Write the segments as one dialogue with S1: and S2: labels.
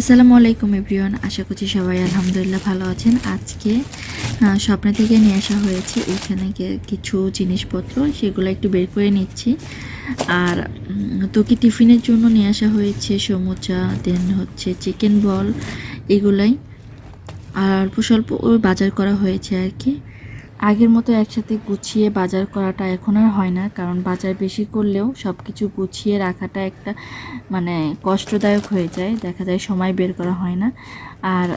S1: আসসালামু আলাইকুম এভরিওয়ান, আশা করছি সবাই আলহামদুলিল্লাহ ভালো আছেন। আজকে স্বপ্না থেকে নিয়ে আসা হয়েছে এখানে কিছু জিনিসপত্র, সেগুলো একটু বের করে নিচ্ছি। আর তোকে টিফিনের জন্য নিয়ে আসা হয়েছে সমুচা, দেন হচ্ছে চিকেন বল, এগুলাই। আর অল্প স্বল্প বাজার করা হয়েছে আর কি। আগের মতো একসাথে গুছিয়ে বাজার করাটা এখন আর হয় না, কারণ বাজার বেশি করলেও সব কিছু গুছিয়ে রাখাটা একটা মানে কষ্টদায়ক হয়ে যায়, দেখা যায় সময় বের করা হয় না। আর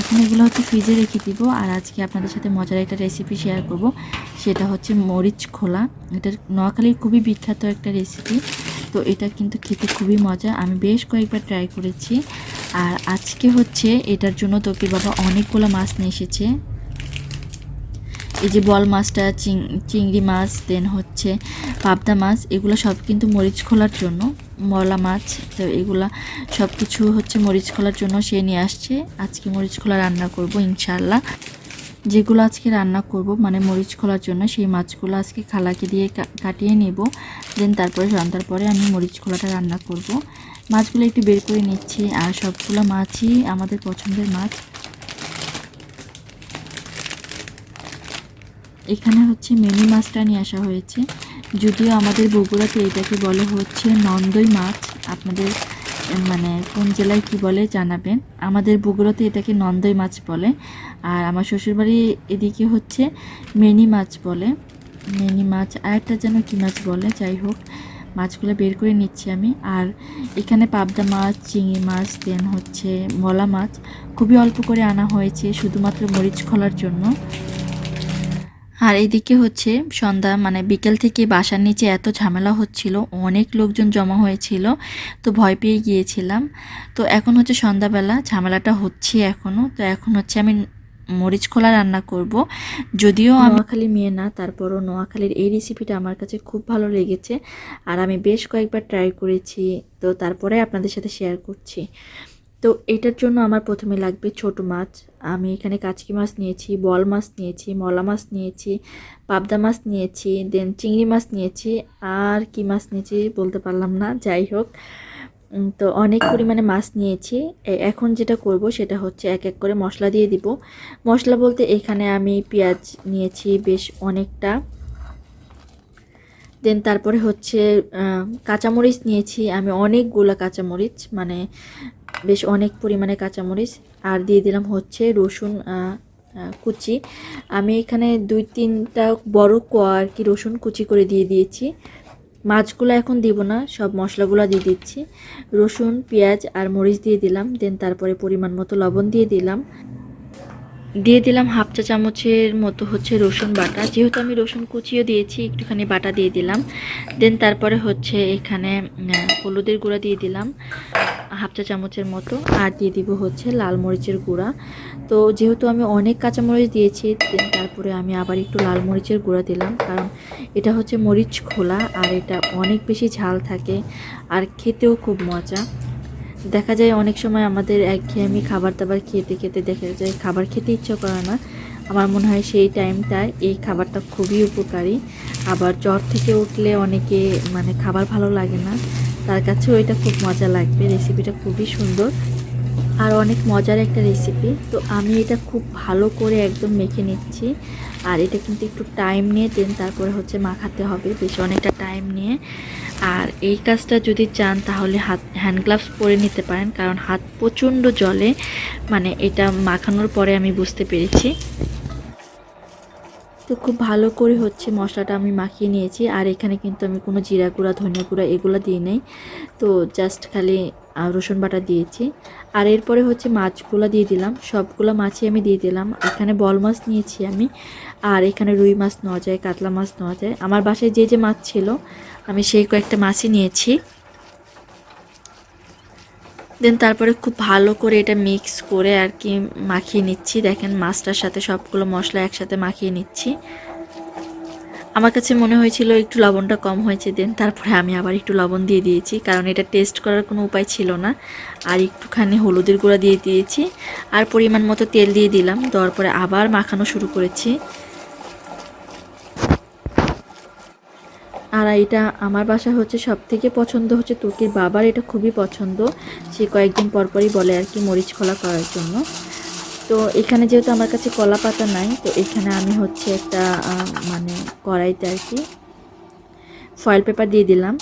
S1: এখন এগুলো হচ্ছে ফ্রিজে রেখে দিব, আর আজকে আপনাদের সাথে মজার একটা রেসিপি শেয়ার করব, সেটা হচ্ছে মরিচ খোলা। এটা নোয়াখালীর খুবই বিখ্যাত একটা রেসিপি তো এটা কিন্তু খেতে খুবই মজা। আমি বেশ কয়েকবার ট্রাই করেছি, আর আজকে হচ্ছে এটার জন্য তোকে বাবা অনেকগুলো মাছ নিয়ে এসেছে। এই যে বল মাছটা চিংড়ি মাছ দেন হচ্ছে পাবদা মাছ, এগুলো সব কিন্তু মরিচ খোলার জন্য মলা মাছ, তো এগুলা সব কিছু হচ্ছে মরিচ খোলার জন্য সে নিয়ে আসছে। আজকে মরিচ খোলা রান্না করব ইনশাল্লাহ যেগুলো আজকে রান্না করব মানে মরিচ খোলার জন্য সেই মাছগুলো আজকে খালাকে দিয়ে কাটিয়ে নেব। দেন তারপরে রান্নার পরে আমি মরিচ খোলাটা রান্না করব। মাছগুলো একটু বের করে নিচ্ছি, আর সবগুলো মাছই আমাদের পছন্দের মাছ। এখানে হচ্ছে মিনি মাছটা নিয়ে আসা হয়েছে। যদিও আমাদের বগুড়াতে এটাকে বলে হচ্ছে নন্দই মাছ। আপনাদের মানে কোন জেলায় কি বলে জানাবেন। আমাদের বগুড়াতে এটাকে নন্দই মাছ বলে। আর আমার শ্বশুরবাড়ি এদিকে হচ্ছে মেনি মাছ বলে। মেনি মাছ আর একটা যেন কী মাছ বলে, যাই হোক, মাছগুলো বের করে নিচ্ছি আমি। আর এখানে পাবদা মাছ, চিংড়ি মাছ, দেন হচ্ছে মলা মাছ। খুবই অল্প করে আনা হয়েছে, শুধুমাত্র মরিচ খোলার জন্য। আর এদিকে হচ্ছে সন্ধ্যা মানে বিকেল থেকে বাসার নিচে এত ঝামেলা হচ্ছিল, অনেক লোকজন জমা হয়েছিল, তো ভয় পেয়ে গিয়েছিলাম। তো এখন হচ্ছে সন্ধ্যাবেলা ঝামেলাটা হচ্ছে এখনও তো এখন হচ্ছে আমি মরিচ খোলা রান্না করব। যদিও নোয়াখালী মেয়ে না, তারপরও নোয়াখালীর এই রেসিপিটা আমার কাছে খুব ভালো লেগেছে, আর আমি বেশ কয়েকবার ট্রাই করেছি, তো তারপরে আপনাদের সাথে শেয়ার করছি। তো এটার জন্য আমার প্রথমে লাগবে ছোট মাছ। আমি এখানে কাচকি মাছ নিয়েছি, বল মাছ নিয়েছি, মলা মাছ নিয়েছি, পাবদা মাছ নিয়েছি দেন চিংড়ি মাছ নিয়েছি। আর কি মাছ নিয়েছি বলতে পারলাম না, যাই হোক। তো অনেক পরিমাণে মাছ নিয়েছি। এখন যেটা করব সেটা হচ্ছে এক এক করে মশলা দিয়ে দিব। মশলা বলতে এখানে আমি পেঁয়াজ নিয়েছি বেশ অনেকটা। দেন তারপরে হচ্ছে কাঁচামরিচ নিয়েছি। আমি অনেকগুলো কাঁচামরিচ মানে বেশ অনেক পরিমাণে কাঁচামরিচ। আর দিয়ে দিলাম হচ্ছে রসুন কুচি। আমি এখানে দুই তিনটা বড় কোয়া আর কি রসুন কুচি করে দিয়ে দিয়েছি। মাছগুলো এখন দিব না, সব মশলাগুলো দিয়ে দিচ্ছি। রসুন, পেঁয়াজ আর মরিচ দিয়ে দিলাম। দেন তারপরে পরিমাণ মতো লবণ দিয়ে দিলাম। দিয়ে দিলাম হাফ চা চামচের মতো হচ্ছে রসুন বাটা। যেহেতু আমি রসুন কুচিও দিয়েছি, একটুখানি বাটা দিয়ে দিলাম। দেন তারপরে হচ্ছে এখানে হলুদের গুঁড়া দিয়ে দিলাম, হাফ চা চামচের মতো। আর দিয়ে দিব হচ্ছে লাল মরিচের গুঁড়া। তো যেহেতু আমি অনেক কাঁচামরিচ দিয়েছি দেন তারপরে আমি আবার একটু লাল মরিচের গুঁড়া দিলাম। কারণ এটা হচ্ছে মরিচ খোলা আর এটা অনেক বেশি ঝাল থাকে আর খেতেও খুব মজা। দেখা যায় অনেক সময় আমাদের একঘেয়েমি খাবার দাবার খেতে খেতে দেখা যায় খাবার খেতে ইচ্ছা করে না। আমার মনে হয় সেই টাইমটায় এই খাবারটা খুবই উপকারী। আবার জ্বর থেকে উঠলে অনেকে মানে খাবার ভালো লাগে না। তার কাছেও এটা খুব মজা লাগবে রেসিপিটা খুবই সুন্দর। আর অনেক মজার একটা রেসিপি তো আমি এটা খুব ভালো করে একদম মেখে নিচ্ছি। আর এটা কিন্তু একটু টাইম নিয়ে দেন, তারপরে হচ্ছে মাখাতে হবে। বেশ অনেকটা টাইম নিয়ে আর এই কাজটা যদি চান, তাহলে হাত হ্যান্ড গ্লাভস পরে নিতে পারেন, কারণ হাত প্রচণ্ড জলে মানে এটা মাখানোর পরে আমি বুঝতে পেরেছি। তো খুব ভালো করে হচ্ছে মশলাটা আমি মাখিয়ে নিয়েছি। আর এখানে কিন্তু আমি কোনো জিরা গুঁড়া, ধনিয়া গুঁড়া এগুলো দিই নাই। তো জাস্ট খালি রসুন বাটা দিয়েছি। আর এরপরে হচ্ছে মাছগুলো দিয়ে দিলাম। সবগুলো মাছই আমি দিয়ে দিলাম। এখানে বল মাছ নিয়েছি আমি। আর এখানে রুই মাছ নেওয়া যায়, কাতলা মাছ নেওয়া যায়। আমার বাসায় যে যে মাছ ছিল, আমি সেই কয়েকটা মাছই নিয়েছি। দেন তারপরে খুব ভালো করে এটা মিক্স করে আর কি মাখিয়ে নিচ্ছি। দেখেন মাছটার সাথে সবগুলো মশলা একসাথে মাখিয়ে নিচ্ছি। আমার কাছে মনে হয়েছিল একটু লবণটা কম হয়েছে, দেন তারপরে আমি আবার একটু লবণ দিয়ে দিয়েছি, কারণ এটা টেস্ট করার কোনো উপায় ছিল না। আর একটুখানি হলুদের গুঁড়া দিয়ে দিয়েছি, আর পরিমাণ মতো তেল দিয়ে দিলাম, দেওয়ার পরে আবার মাখানো শুরু করেছি আর আর এটা আমার বাসা হচ্ছে সব থেকে পছন্দ হচ্ছে তুর্কির বাবার, এটা খুবই পছন্দ। সে কয়েকদিন পরপরই বলে আর কি মরিচ খোলা করার জন্য। তো এখানে যেহেতু আমার কাছে কলা পাতা নাই, তো এখানে আমি হচ্ছে একটা মানে কড়াইতে আর কি ফয়েল পেপার দিয়ে দিলাম।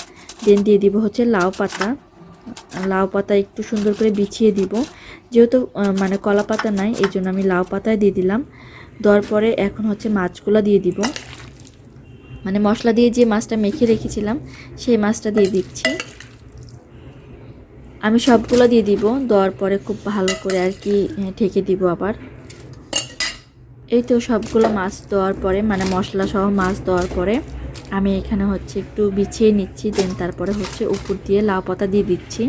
S1: দেন দিয়ে দিব হচ্ছে লাউ পাতা। লাউ পাতা একটু সুন্দর করে বিছিয়ে দিব। যেহেতু মানে কলা পাতা নাই এই জন্য আমি লাউ পাতায় দিয়ে দিলাম। দেওয়ার পরে এখন হচ্ছে মাছগুলো দিয়ে দিব। মানে মশলা দিয়ে যে মাছটা মেখে রেখেছিলাম, সেই মাছটা দিয়ে দিচ্ছি। আমি সবগুলো দিয়ে দিব, দেওয়ার পরে খুব ভালো করে আর কি ঢেকে দিব আবার। এই তো সবগুলো মাছ দেওয়ার পরে মানে মশলা সহ মাছ দেওয়ার পরে, আমি এখানে হচ্ছে একটু বিছিয়ে নিচ্ছি, দেন তারপরে হচ্ছে উপর দিয়ে লাউ পাতা দিয়ে দিচ্ছি।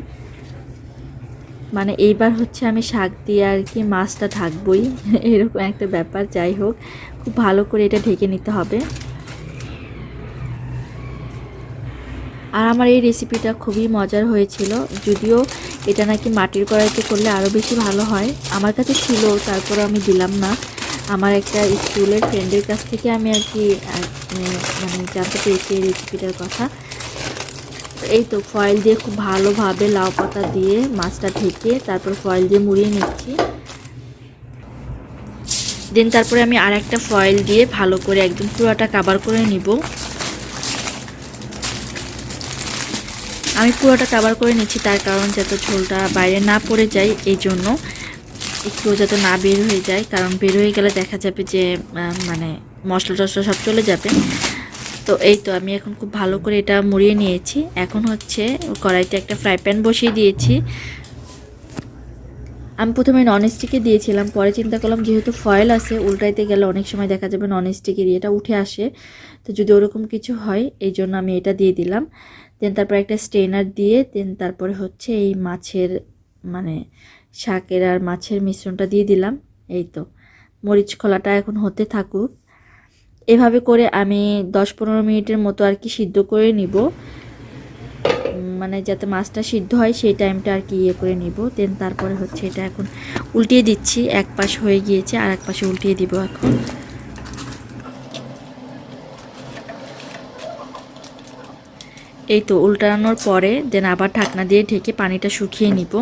S1: মানে এইবার হচ্ছে আমি শাক দিয়ে আর কি মাছটা ঢাকবই, এরকম একটা ব্যাপার, যাই হোক। খুব ভালো করে এটা ঢেকে নিতে হবে। আর আমার এই রেসিপিটা খুবই মজার হয়েছিল। যদিও এটা নাকি মাটির কড়াইতে করলে আরও বেশি ভালো হয়। আমার কাছে ছিল তারপরে আমি দিলাম না। আমার একটা স্কুলের ফ্রেন্ডের কাছ থেকে আমি আর কি মানে জানতে পেরেছি এই রেসিপিটার কথা। এই তো ফয়েল দিয়ে খুব ভালোভাবে লাউ পাতা দিয়ে মাছটা ঢেকে তারপর ফয়েল দিয়ে মুড়িয়ে নিচ্ছি। দেন তারপরে আমি আর একটা ফয়েল দিয়ে ভালো করে একদম পুরোটা কাবার করে নিব। আমি পুরোটা কাভার করে নিচ্ছি, তার কারণ যাতে ঝোলটা বাইরে না পড়ে যায়, এই জন্য। একটু যাতে না বের হয়ে যায়, কারণ বের হয়ে গেলে দেখা যাবে যে মানে মশলা টশলা সব চলে যাবে। তো এই তো আমি এখন খুব ভালো করে এটা মুড়িয়ে নিয়েছি। এখন হচ্ছে কড়াইতে একটা ফ্রাই প্যান বসিয়ে দিয়েছি। আমি প্রথমে ননস্টিকে দিয়েছিলাম, পরে চিন্তা করলাম যেহেতু ফয়েল আছে, উল্টাইতে গেলে অনেক সময় দেখা যাবে ননস্টিকের এটা উঠে আসে। তো যদি ওরকম কিছু হয়, এই জন্য আমি এটা দিয়ে দিলাম। দেন তারপর একটা স্টেনার দিয়ে দেন তারপরে হচ্ছে এই মাছের মানে শাকের আর মাছের মিশ্রণটা দিয়ে দিলাম। এই তো, মরিচ খোলাটা এখন হতে থাকুক। এভাবে করে আমি দশ পনেরো মিনিটের মতো আর কি সিদ্ধ করে নিব। মানে যাতে মাছটা সিদ্ধ হয় সেই টাইমটা আর কি ইয়ে করে নিব। দেন তারপরে হচ্ছে এটা এখন উল্টিয়ে দিচ্ছি। এক পাশ হয়ে গিয়েছে আর এক পাশে উল্টিয়ে দিব এখন। এই তো উল্টানোর পরে দেন আবার ঢাকনা দিয়ে ঢেকে পানিটা শুকিয়ে নিব।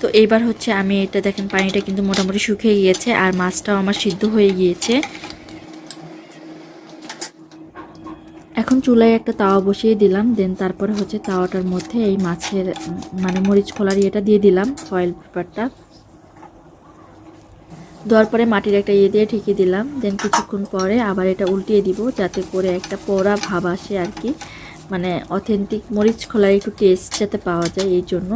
S1: তো এইবার হচ্ছে আমি এটা দেখেন, পানিটা কিন্তু মোটামুটি শুকিয়ে গিয়েছে আর মাছটাও আমার সিদ্ধ হয়ে গিয়েছে। এখন চুলায় একটা তাওয়া বসিয়ে দিলাম দেন তারপরে হচ্ছে তাওয়াটার মধ্যে এই মাছের মানে মরিচ খোলার ইয়েটা দিয়ে দিলাম ফয়েল পেপারটা দেওয়ার পরে মাটির একটা ইয়ে দিয়ে ঠেকে দিলাম। দেন কিছুক্ষণ পরে আবার এটা উল্টিয়ে দিব যাতে করে একটা পোড়া ভাব আসে আর কি। মানে অথেন্টিক মরিচ খোলার একটু টেস্ট যাতে পাওয়া যায় এই জন্য।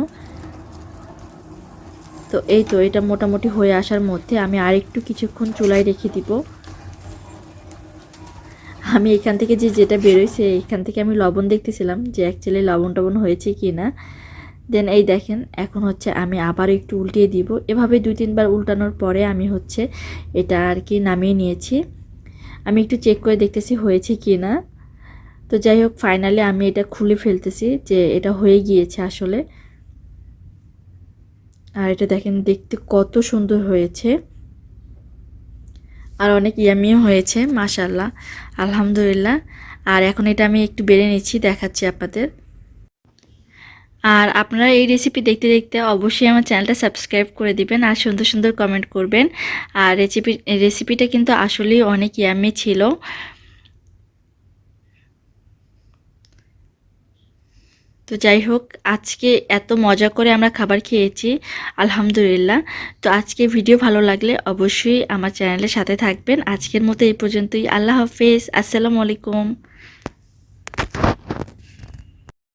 S1: তো এই তো এটা মোটামুটি হয়ে আসার মধ্যে আমি আরেকটু কিছুক্ষণ চুলায় রেখে দিব। আমি এখান থেকে যে যেটা বেরোইছে, এখান থেকে আমি লবণ দেখতেছিলাম যে অ্যাকচুয়ালি লবণ টবণ হয়েছে কি না দেন এই দেখেন, এখন হচ্ছে আমি আবার একটু উল্টিয়ে দিব। এভাবে দুই তিনবার উল্টানোর পরে আমি হচ্ছে এটা আর কি নামিয়ে নিয়েছি। আমি একটু চেক করে দেখতেছি হয়েছে কি না তো যাই হোক ফাইনালি আমি এটা খুলে ফেলতেছি যে এটা হয়ে গিয়েছে আসলে। আর এটা দেখেন, দেখতে কত সুন্দর হয়েছে। আর অনেক ইয়ামিও হয়েছে মাশাল্লাহ আলহামদুলিল্লাহ। আর এখন এটা আমি একটু বেড়ে নিচ্ছি, দেখাচ্ছি আপনাদের। আর আপনারা এই রেসিপি দেখতে দেখতে অবশ্যই আমার চ্যানেলটা সাবস্ক্রাইব করে দিবেন আর সুন্দর সুন্দর কমেন্ট করবেন। আর রেসিপি রেসিপিটা কিন্তু আসলেই অনেক ইয়ামি ছিল। তো যাই হোক, আজকে এত মজা করে আমরা খাবার খেয়েছি, আলহামদুলিল্লাহ। তো আজকে ভিডিও ভালো লাগলে অবশ্যই আমার চ্যানেলের সাথে থাকবেন। আজকের মতো এই পর্যন্তই। আল্লাহ হাফেজ। আসসালামু আলাইকুম।